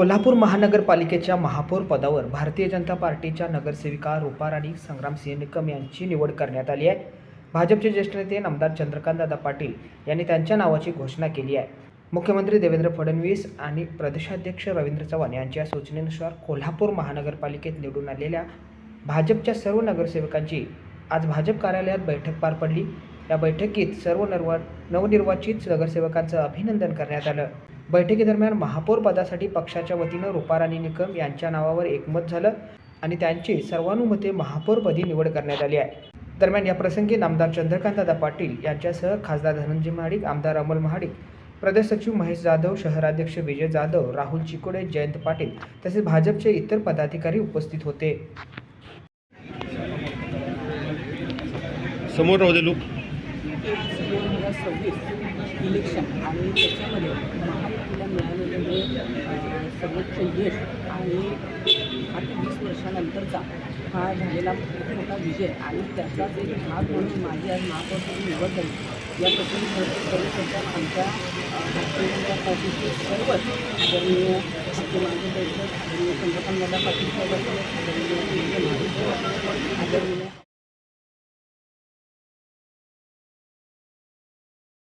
कोल्हापूर महानगरपालिकेच्या महापौर पदावर भारतीय जनता पार्टीच्या नगरसेविका रूपा राणी संग्रामसिंह निकम यांची निवड करण्यात आली आहे. भाजपचे ज्येष्ठ नेते आमदार चंद्रकांतदादा पाटील यांनी त्यांच्या नावाची घोषणा केली आहे. मुख्यमंत्री देवेंद्र फडणवीस आणि प्रदेशाध्यक्ष रवींद्र चव्हाण यांच्या सूचनेनुसार कोल्हापूर महानगरपालिकेत निवडून आलेल्या भाजपच्या सर्व नगरसेवकांची आज भाजप कार्यालयात बैठक पार पडली. या बैठकीत सर्व नरवा नवनिर्वाचित नगरसेवकांचं अभिनंदन करण्यात आलं. बैठकीदरम्यान महापौर पदासाठी पक्षाच्या वतीनं रुपाराणी निकम यांच्या नावावर एकमत झालं आणि त्यांची सर्वानुमते महापौरपदी निवड करण्यात आली आहे. दरम्यान या प्रसंगी नामदार चंद्रकांतदादा पाटील यांच्यासह खासदार धनंजय महाडिक आमदार अमोल महाडिक प्रदेश सचिव महेश जाधव शहराध्यक्ष विजय जाधव राहुल चिकोडे जयंत पाटील तसेच भाजपचे इतर पदाधिकारी उपस्थित होते. समोर राहू दे दोन हजार सव्वीस इलेक्शन आणि त्याच्यामध्ये महायुतीला मिळालेले सर्वोच्च यश आणि आठ वीस वर्षानंतरचा हा झालेला खूप मोठा विजय आणि त्याचाच एक भाग म्हणून माझी आज महापौरपदी निवड झाली या प्रसंगी सर्व आमच्या अ, भारतीय पार्टीचे सर्वच आदरणीय आपले माजी अध्यक्ष आदरणीय चंद्रकांत दादा पाटील साहेब असतील आदरणीय